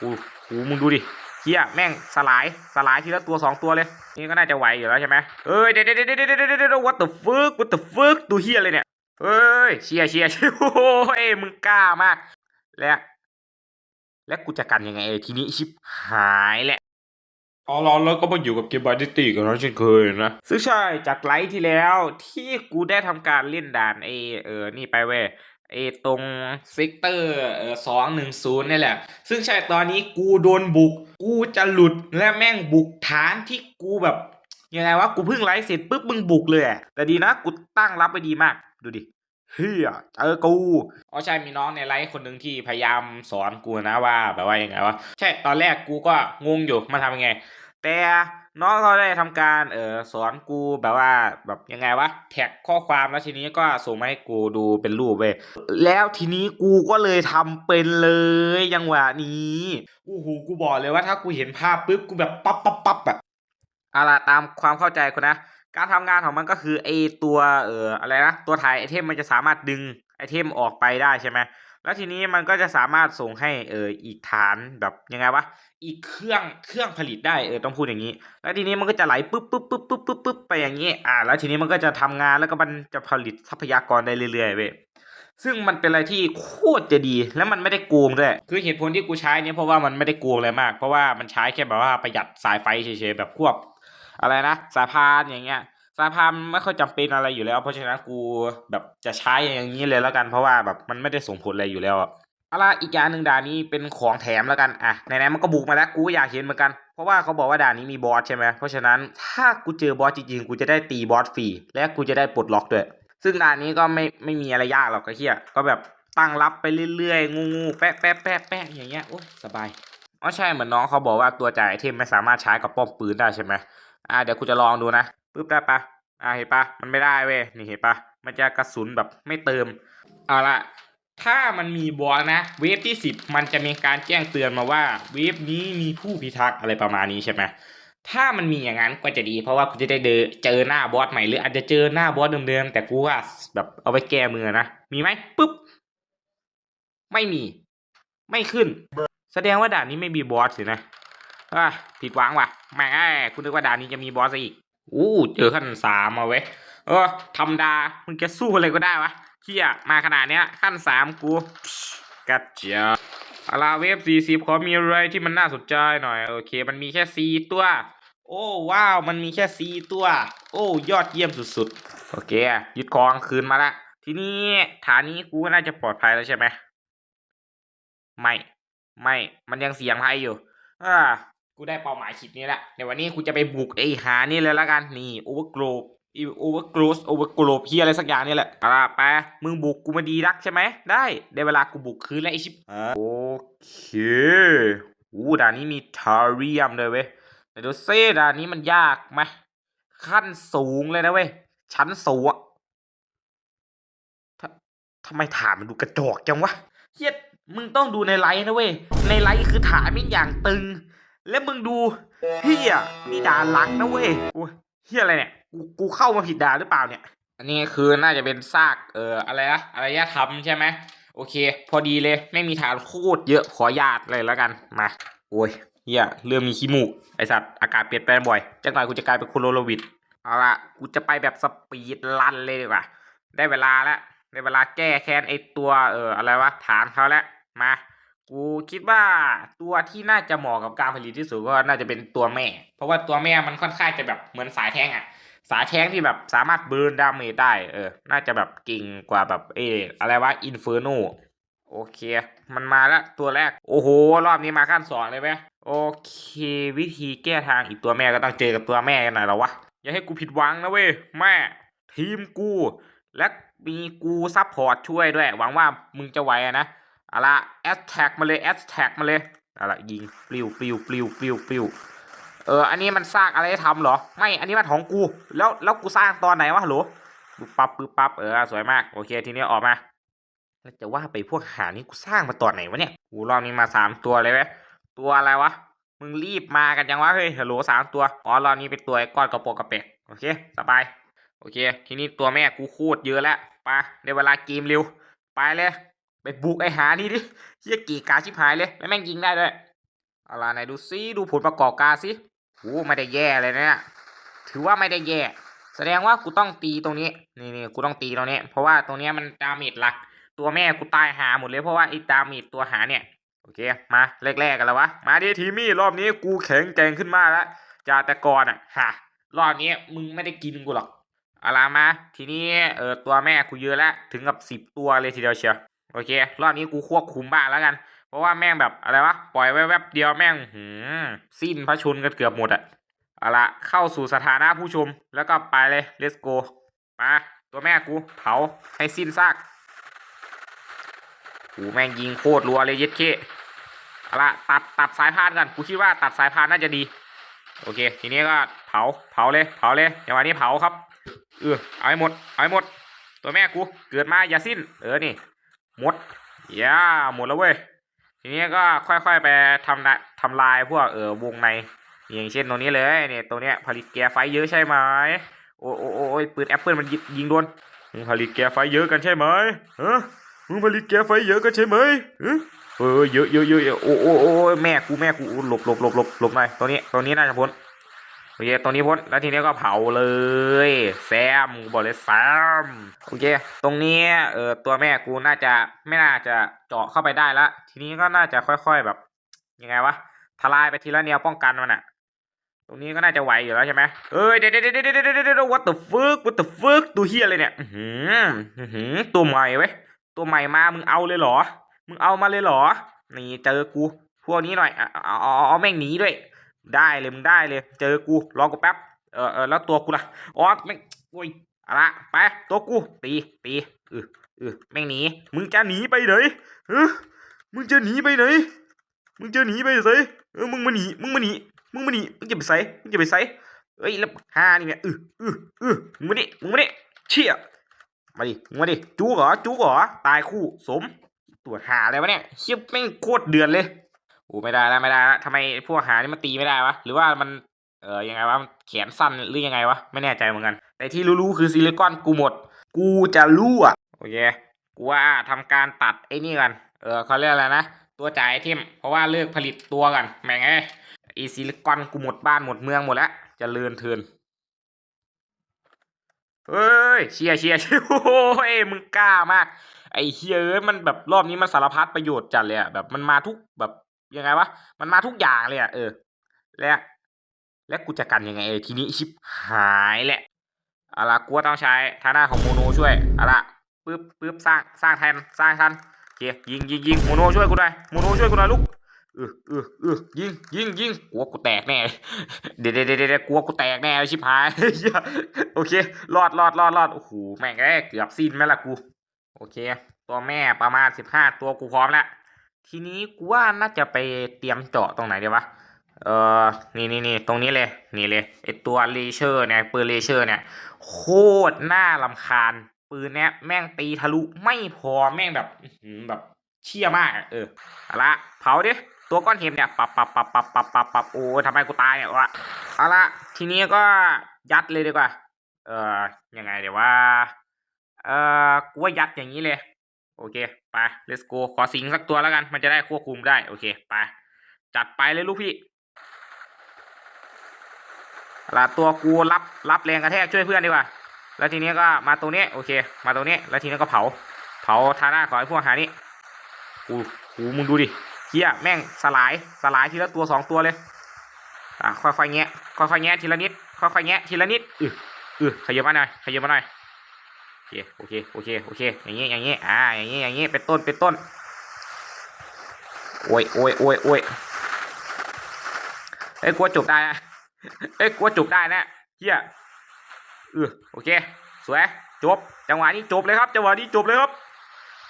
กูกูมึงดูดิเฮียแม่งสลายสลายทีละตัวสองตัวเลย นี่ก็น่าจะไหวอยู่แล้วใช่ไหมเอ้ยเดี๋ยวเดี๋ยวเดี๋ยวเดี๋ยวเดี๋ยวเดี๋ยว what the fuck what the fuck ตัวเฮียเลยเนี่ยเอ้ยเชียร์เชียร์เชียร์โอ้ยมึงกล้ามาก และและกูจะกันยังไงทีนี้ชิบหายแหละเอาล่ะแล้วก็มาอยู่กับเกมบาร์ตี้กันแล้วเช่นเคยนะ ซึ่งใช่จากไลฟ์ที่แล้วที่กูได้ทำการเล่นด่านไอเออนี่ไปเว้ย ไอตรงเซกเตอร์สองหนึ่งศูนย์นี่แหละ ซึ่งใช่ตอนนี้กูโดนบุก กูจะหลุดและแม่งบุกฐานที่กูแบบยังไงวะกูเพิ่งไลฟ์เสร็จปุ๊บมึงบุกเลยแต่ดีนะกูตั้งรับไปดีมากดูดิเฮียเจอกูอ๋อใช่มีน้องในไลฟ์คนหนึ่งที่พยายามสอนกูนะว่าแบบว่ายังไงวะใช่ตอนแรกกูก็งงอยู่มาทำยังไง แต่น้องเขาได้ทำการเออสอนกูแบบว่าแบบยังไงวะแท็กข้อความแล้วทีนี้ก็ส่งมาให้กูดูเป็นรูปเว้ยแล้วทีนี้กูก็เลยทำเป็นเลยยังหวะนี้โอ้โหกูบอกเลยว่าถ้ากูเห็นภาพปุ๊บกูแบบปั๊บปั๊บปั๊บอะเอาล่ะตามความเข้าใจกูนะการทำงานของมันก็คือไอตัวเอออะไรนะตัวถ่ายไอเทมมันจะสามารถดึงไอเทมออกไปได้ใช่ไหม แล้วทีนี้มันก็จะสามารถส่งให้เอออีกฐานแบบยังไงวะอีกเครื่องเครื่องผลิตได้เออต้องพูดอย่างนี้ แล้วทีนี้มันก็จะไหลปุ๊บปุ๊บปุ๊บปุ๊บปุ๊บปุ๊บไปอย่างนี้อ่า แล้วทีนี้มันก็จะทำงานแล้วก็มันจะผลิตทรัพยากรได้เรื่อยๆเว้ยซึ่งมันเป็นอะไรที่โคตรจะดี แล้วมันไม่ได้โกงด้วยคือเหตุผลที่กูใช้เนี่ยเพราะว่ามันไม่ได้โกงอะไรมาก เพราะว่ามันใช้แค่แบบว่าประหยัดสายไฟเฉยๆแบบพวกอะไรนะสายพานอย่างเงี้ย สายพานไม่ค่อยจำเป็นอะไรอยู่แล้ว เพราะฉะนั้นกูแบบจะใช้อย่างนี้เลยแล้วกัน เพราะว่าแบบมันไม่ได้ส่งผลอะไรอยู่แล้วอะเอาล่ะอีกอย่างหนึ่งด่านนี้เป็นของแถมแล้วกันอะไหนๆมันก็บุกมาแล้วกูอยากเห็นเหมือนกันเพราะว่าเขาบอกว่าด่านนี้มีบอสใช่ไหมเพราะฉะนั้นถ้ากูเจอบอสจริงๆกูจะได้ตีบอสฟรีและกูจะได้ปลดล็อกด้วยซึ่งด่านนี้ก็ไม่ไม่มีอะไรยากหรอกก็เฮียก็แบบตั้งรับไปเรื่อยๆ งูๆแปะแปะแปะแปะอย่างเงี้ยโอ้ยสบายอ๋อใช่เหมือนน้องเขาบอกว่าตัวจ่ายไอเทมไม่สามารถใช้กับป้อมปืนได้ใช่ไหมอ่าเดี๋ยวกูจะลองดูนะ ปึ๊บได้ปะอ่าเห็นปะมันไม่ได้เว้ยนี่เห็นปะมันจะกระสุนแบบไม่เติมเอาละถ้ามันมีบอสนะเวฟที่สิบมันจะมีการแจ้งเตือนมาว่าเวฟนี้มีผู้พิทักษ์อะไรประมาณนี้ใช่ไหมถ้ามันมีอย่างนั้นก็จะดี เพราะว่ากูจะได้เจอหน้าบอสใหม่หรืออาจจะเจอหน้าบอสเดิมๆแต่กูว่าแบบเอาไว้แก้มือนะมีไหมปึ๊บ ไม่มี ไม่ขึ้น แสดงว่าด่านนี้ไม่มีบอสสินะอะผิดหวังว่ะแม่งไอ้คุณนึกว่าด่านนี้จะมีบอสอีก อู้เจอขั้นสามมาเว้ยเออธรรมดามึงจะสู้อะไรก็ได้วะเฮียมาขนาดเนี้ยขั้นสามกูกัดเจ้าอาลาเวฟสี่สิบขอมีอะไรที่มันน่าสนใจหน่อย โอเค มันมีแค่สี่ตัว โอ้ว้าว มันมีแค่สี่ตัว โอ้ ยอดเยี่ยมสุดๆ โอเค ยึดครองคืนมาละทีนี้ฐานนี้กูน่าจะปลอดภัยแล้วใช่ไหมไม่ ไม่ มันยังเสี่ยงภัยอยู่ อ่า กูได้เป้าหมายคิดนี้แหละเดี๋ยววันนี้กูจะไปบุกไอ้หานี่เลยละกัน นี่โอเวอร์โกลบอีโอเวอร์โกลสโอเวอร์โกลบเฮียอะไรสักอย่างนี่แหละอะไปมึงบุกกูมาดีรักใช่ไหม ได้ ได้เวลากูบุกคืนแล้วไอชิปโอเคอู้ด่านนี้มีทาเรียมเลยเว้ยแต่ดูเซ่ด่านนี้มันยากไหมขั้นสูงเลยนะเว้ย ชั้นสูงอะททำไมฐานมันดูกระจอกจังวะเฮียมึงต้องดูในไลน์นะเว้ย ในไลน์คือฐานไม่อย่างตึง แล้วมึงดูเฮียนี่ด่านหลักนะเว้ยโอ้ยเฮียอะไรเนี่ยกูกูเข้ามาผิดด่านหรือเปล่าเนี่ย อันนี้คือน่าจะเป็นซากเอ่ออะไรนะอารยธรรมใช่ไหมโอเค พอดีเลยไม่มีฐานโคตรเยอะขอญาตเลยแล้วกันมาโอ้ยเฮียเริ่มมีขี้มูกไอสัตว์อากาศเปลี่ยนแปลงบ่อยจักหน่อยกูจะกลายเป็นโคโรโลวิดเอาละกูจะไปแบบสปีดลันเลยดีกว่าได้เวลาแล้วได้เวลาแก้แค้นไอตัวเอออะไรวะฐานเขาแล้วมา กูคิดว่าตัวที่น่าจะเหมาะกับการผลิตที่สุดก็น่าจะเป็นตัวแม่ เพราะว่าตัวแม่มันค่อนข้างจะแบบเหมือนสายแทงอะสายแทงที่แบบสามารถเบิร์นดาเมจได้ เออ น่าจะแบบเก่งกว่าแบบเอออะไรวะอินเฟอร์โนโอเค มันมาแล้วตัวแรก โอ้โห รอบนี้มาขั้นสองเลยไหมโอเค วิธีแก้ทางอีกตัวแม่ก็ต้องเจอกับตัวแม่กันหน่อยแล้ววะ อย่าให้กูผิดหวังนะเว้ย แม่ ทีมกู และมีกูซัพพอร์ตช่วยด้วย หวังว่ามึงจะไหวนะ อาละแอสแท็กมาเลยแอสแท็กมาเลยอาละยิงปลิวปลิวปลิวปลิวปลิวเออ อันนี้มันสร้างอะไรทำเหรอ ไม่ อันนี้มันของกู แล้ว แล้วกูสร้างตอนไหนวะฮัลโหลปึ๊บปั๊บปึ๊บปั๊บ เออ สวยมาก โอเค ทีนี้ออกมา แล้วจะว่าไปพวกหานี่กูสร้างมาตอนไหนวะเนี่ยกูรอบนี้มาสามตัวเลยไหมตัวอะไรวะ มึงรีบมากันยังวะ เฮ้ย ฮัลโหลสามตัว อ๋อ รอบนี้เป็นตัวไอ้ก้อนกระโปรงกระเปกโอเค สบาย โอเค ทีนี้ตัวแม่กูโคตรเยอะแล้ว ไปในเวลาเกมเร็ว ไปเลย ไปบุกไอ้หานี่ดิเฮียกีกาชิบหายเลยแล้วแม่งยิงได้ด้วยเอาล่ะไหนดูซิดูผลประกอบการสิโอ้ไม่ได้แย่เลยนะเนี่ยถือว่าไม่ได้แย่ แสดงว่ากูต้องตีตรงนี้นี่นี่กูต้องตีตรงนี้ เพราะว่าตรงนี้มันดาเมจหลัก ตัวแม่กูตายหาหมดเลยเพราะว่าไอ้ดาเมจตัวหาเนี่ยโอเคมาแรกๆกันแล้ววะมาดิทีมี่รอบนี้กูแข็งแกร่งขึ้นมากแล้วจากแต่ก่อนอะฮะรอบนี้มึงไม่ได้กินกูหรอกเอาล่ะมา ทีนี้เออตัวแม่กูเยอะแล้วถึงกับสิบตัวเลยทีเดียวเชียว โอเค รอบนี้กูควบคุมบ้างแล้วกัน เพราะว่าแม่งแบบอะไรวะ ปล่อยไว้แวบเดียวแม่งหืมสิ้นพระชนกันเกือบหมดอะเอาละเข้าสู่สถานะผู้ชม แล้วก็ไปเลย let's go มาตัวแม่กูเผาให้สิ้นซากกูแม่งยิงโคตรรัวเลยเย็ดเคเอาละตัดตัดสายพานกันกูคิดว่าตัดสายพานน่าจะดี โอเค ทีนี้ก็เผาเผาเลยเผาเลยอย่างวันนี้เผาครับเออเอาให้หมดเอาให้หมด ตัวแม่กูเกิดมาอย่าสิ้น เออนี่ หมดย่าหมดแล้วเว้ย ทีนี้ก็ค่อยๆไปทำนะทำลายพวกเออวงใน อย่างเช่นตรงนี้เลยเนี่ยตรงเนี้ยผลิตแก๊สไฟเยอะใช่ไหมโอ้โอ้โอ้ยปืนแอปเปิลมันยิงโดนมึงผลิตแก๊สไฟเยอะกันใช่ไหมฮะมึงผลิตแก๊สไฟเยอะกันใช่ไหมเออเยอะเยอะเยอะโอ้โอ้โอ้แม่กูแม่กูหลบหลบหลบหลบหลบหน่อยตรงนี้ตรงนี้น่าจะพ้น โอเคตรงนี้พ้นแล้วทีนี้ก็เผาเลยแซมกูบอกเลยแซมโอเค ตรงนี้เออตัวแม่กูน่าจะไม่น่าจะเจาะเข้าไปได้ละทีนี้ก็น่าจะค่อย ๆแบบ ยังไงวะทลายไปทีละแนวป้องกันมันอะตรงนี้ก็น่าจะไหวอยู่แล้วใช่ไหมเอ้ยเดี๋ยวเดี๋ยวเดี๋ยวเดี๋ยวเดี๋ยวเดี๋ยว what the fuck what the fuck ตัวเฮียอะไรเนี่ยหือหือตัวใหม่เว้ยตัวใหม่มามึงเอาเลยเหรอ มึงเอามาเลยเหรอ นี่เจอกูพวกนี้หน่อยอาเอาเอาเอาแม่งหนีด้วย ได้เลยมึงได้เลย เจอกูรอกูแป๊บเออเออแล้วตัวกูล่ะอ๋อแม่โอ้ยอาละไปตัวกูตีตีเออเออแม่งหนีมึงจะหนีไปไหนเออมึงจะหนีไปไหนมึงจะหนีไปไสเออมึงมาหนีมึงมาหนีมึงมาหนีมึงจะไปไสมึงจะไปไสเอ้ยแล้วฮานี่เนี่ยเออเออเออมึงมาดิมึงมาดิเชี่ยมาดิมึงมาดิจูเหรอจูเหรอตายคู่สมตัวหาอะไรวะเนี่ยเชี่ยแม่งโคตรเดือดเลย อ้ไม่ได้แล้วไม่ได้แล้วทำไมพวกหานี่มันตีไม่ได้วะหรือว่ามันเออยังไงวะแขนสั้นหรือยังไงวะไม่แน่ใจเหมือนกัน แต่ที่รู้ๆคือซิลิคอนกูหมด กูจะรู้อะโอเคกูว่าทำการตัดไอ้นี่กันเออเขาเรียกอะไรนะตัวจ่ายไอเทมเพราะว่าเลิกผลิตตัวกันแม่งไอ้ไอซิลิคอนกูหมดบ้านหมดเมืองหมดแล้วจะเลือนเทินเฮ้ยเชียร์เชียร์เชียโอ้ยมึงกล้ามาก ไอ้เฮียเอ้ยมันแบบรอบนี้มันสารพัดประโยชน์จัดเลยอะแบบมันมาทุกแบบ ยังไงวะ มันมาทุกอย่างเลยอะเออ และและกูจะกันยังไงเออทีนี้ชิบหายแหละเอาละกูว่าต้องใช้ทาน้าของโมโนช่วยเอาละปึ๊บปึ๊บสร้างสร้างแทนสร้างทันโอเคยิงยิงยิงโมโนช่วยกูหน่อยโมโนช่วยกูหน่อยลูกเออเออเออยิงยิงยิงกลัวกูแตกแน่เดี๋ยวเดี๋ยวเดี๋ยวเดกลัวกูแตกแน่ชิบหายโอเครอดรอดรอดรอดโอ้โหแม่งเอ้เกือบสิ้นไหมล่ะกู โอเค ตัวแม่ประมาณสิบห้าตัวกูพร้อมแล้ว ทีนี้กูว่าน่าจะไปเตรียมเจาะตรงไหนดีวะ เออนี่นี่นี่ตรงนี้เลย นี่เลยไอตัวเลเชอร์เนี่ยปืนเลเชอร์เนี่ย โคตรน่าลำคาญ ปืนเนี้ยแม่งตีทะลุไม่พอแม่งแบบแบบเชี่ยมากอะเออเอาละเผาดิ ตัวก้อนเห็มเนี่ยปับปับปับปับปับปับปับโอ้ยทำไมกูตายเนี่ยวะเอาละทีนี้ก็ยัดเลยดีกว่า เออยังไงเดี๋ยวว่า เออกูว่ายัดอย่างนี้เลย โอเค ไป let's go ขอสิงสักตัวแล้วกัน มันจะได้ควบคุมได้ โอเค ไป จัดไปเลยลูกพี่ละตัวกูรับรับแรงกระแทกช่วยเพื่อนดีกว่า แล้วทีนี้ก็มาตรงนี้ โอเค มาตรงนี้ แล้วทีนี้ก็เผา เผาทาหน้าขอให้พวกหานี่กูกูมึงดูดิเฮียแม่งสลาย สลายทีละตัวสองตัวเลย อะค่อยๆแงะ ค่อยๆแงะทีละนิด ค่อยๆแงะทีละนิด อืออือขยับมาหน่อย ขยับมาหน่อย เคโอเคโอเคโอเคอย่างงี้อย่างงี้อ่าอย่างงี้อย่างงี้เป็นต้นเป็นต้นโอ้ยโอ้ยโอ้ยโอ้ยเอ้ยกลัวจบได้นะเอ้ยกลัวจบได้นะเฮียเออโอเคสวยจบจังหวะนี้จบเลยครับจังหวะนี้จบเลยครับ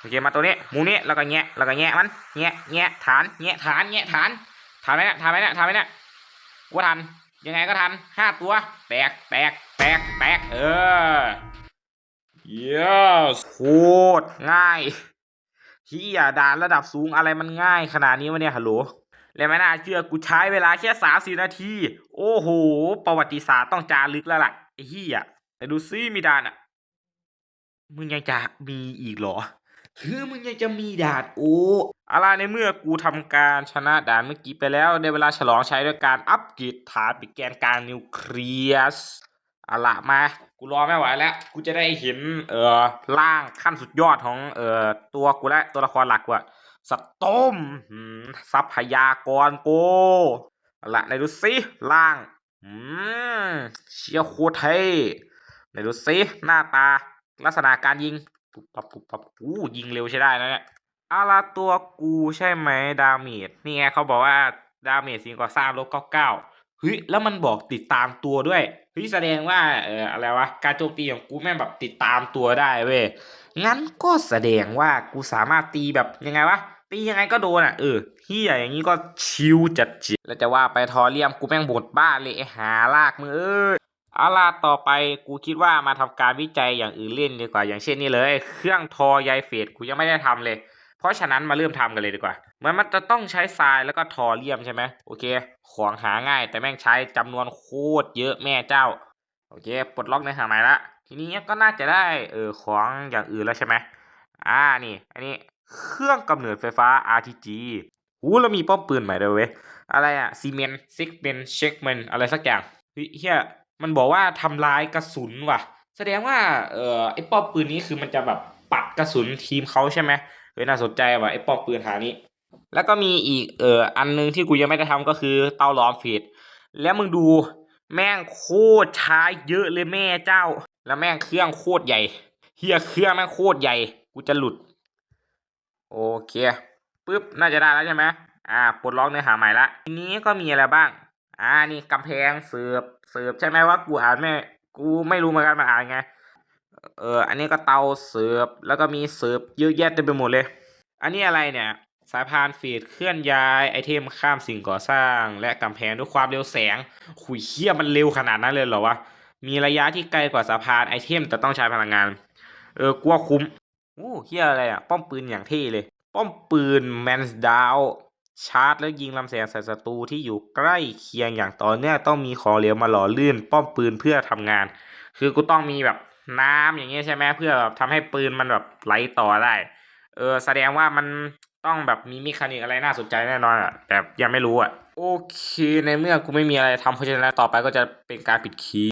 โอเคมาตัวนี้มูนี้แล้วก็แงะแล้วก็แงะมันแงะแงะฐานแงะฐานแงะฐานฐานไหมเนี่ยฐานไหมเนี่ยฐานไหมเนี่ยกูว่าทันยังไงก็ทันห้าตัวแตกแตกแตกแตกเออ yes โคตรง่ายเฮียด่านระดับสูงอะไรมันง่ายขนาดนี้วะเนี่ยฮัลโหลแล้วไม่น่าเชื่อกูใช้เวลาแค่สามสี่นาที โอ้โห ประวัติศาสตร์ต้องจารึกแล้วล่ะไอ้เฮียแต่ดูซิมีด่านอะ มึงยังจะมีอีกเหรอคือมึงยังจะมีด่าดโอ้อะไรในเมื่อกูทำการชนะด่านเมื่อกี้ไปแล้วได้เวลาฉลองใช้ด้วยการอัปเกรดฐานปิดแกนกลางนิวเคลียสอาละมา กูรอไม่ไหวแล้ว กูจะได้เห็น เอ่อร่างขั้นสุดยอดของเอ่อตัวกูและตัวละครหลักกูอะสตอมหืมทรัพยากรโกเอาละไหนดูสิร่างอืมเชียโคตรเท่ไหนดูสิหน้าตา ลักษณะการยิงปุ๊บปับปุ๊บปับอู้ยิงเร็วใช้ได้นะเนี่ยเอาละตัวกูใช่ไหมดาเมจนี่ไงเขาบอกว่าดาเมจสิงก่อสร้างลบเก้าเก้า ฮ้ยแล้วมันบอกติดตามตัวด้วยเฮ้ยแสดงว่าเอออะไรวะการโจมตีของกูแม่งแบบติดตามตัวได้เว้ยงั้นก็แสดงว่ากูสามารถตีแบบยังไงวะตียังไงก็โดนอะเออเฮียอย่างนี้ก็ชิวจัดจิแล้วจะว่าไปทอเรียมกูแม่งบดบ้าเลยหาลากมือเอ้ยอาล่ะต่อไปกูคิดว่ามาทำการวิจัยอย่างอื่นเล่นดีกว่าอย่างเช่นนี่เลย เครื่องทอใยเฟดกูยังไม่ได้ทำเลย เพราะฉะนั้นมาเริ่มทำกันเลยดีกว่าเหมือนมันจะต้องใช้ทรายแล้วก็ทอเลียมใช่ไหมโอเค ของหาง่ายแต่แม่งใช้จำนวนโคตรเยอะแม่เจ้า โอเค ปลดล็อกในหาใหม่ละ ทีนี้ก็น่าจะได้เออของอย่างอื่นแล้วใช่ไหมอ่านี่ อันนี้เครื่องกำเนิดไฟฟ้า RTG อู้แล้วมีป้อมปืนใหม่ด้วยเว้ย อะไรอะซีเมนซิกเมนเช็คเมนอะไรสักอย่างเฮียมันบอกว่าทำลายกระสุนว่ะ แสดงว่าเออไอ้ป้อมปืนนี้คือมันจะแบบปัดกระสุนทีมเขาใช่ไหม เฮ้ยน่าสนใจว่ะไอ้ป้อมปืนหานี้ แล้วก็มีอีกเอ่ออันนึงที่กูยังไม่ได้ทำก็คือเตาหลอมเฟดแล้วมึงดูแม่งโคตรช้าเยอะเลยแม่เจ้า แล้วแม่งเครื่องโคตรใหญ่เฮียเครื่องแม่งโคตรใหญ่กูจะหลุด โอเคปึ๊บน่าจะได้แล้วใช่ไหมอ่าปลดล็อกเนื้อหาใหม่ละทีนี้ก็มีอะไรบ้าง อ่านี่กำแพงเสิร์ฟเสิร์ฟใช่ไหมว่ากูอ่านไม่กูไม่รู้เหมือนกันมันอ่านไง เอออันนี้ก็เตาเสิร์ฟแล้วก็มีเสิร์ฟเยอะแยะเต็มไปหมดเลย อันนี้อะไรเนี่ย สายพานฟีดเคลื่อนย้ายไอเทมข้ามสิ่งก่อสร้าง และกำแพงด้วยความเร็วแสงขุยเขี้ยมันเร็วขนาดนั้นเลยเหรอวะมีระยะที่ไกลกว่าสะพานไอเทมแต่ต้องใช้พลังงาน เออกลัวคุ้มโอ้เฮียอะไรอะ ป้อมปืนอย่างเท่เลย ป้อมปืนแมนส์ดาวชาร์จแล้วยิงลำแสงใส่ศัตรูที่อยู่ใกล้เคียงอย่างต่อเนื่องต้องมีของเหลวมาหล่อลื่น ป้อมปืนเพื่อทำงาน คือกูต้องมีแบบ น้ำอย่างเงี้ยใช่ไหมเพื่อแบบทำให้ปืนมันแบบไหลต่อได้ เออ แสดงว่ามันต้องแบบมีมิคานิกอะไรน่าสนใจแน่นอนอะแต่ยังไม่รู้อะ โอเค ในเมื่อกูไม่มีอะไรทำเพราะฉะนั้นต่อไปก็จะเป็นการปิดคีย์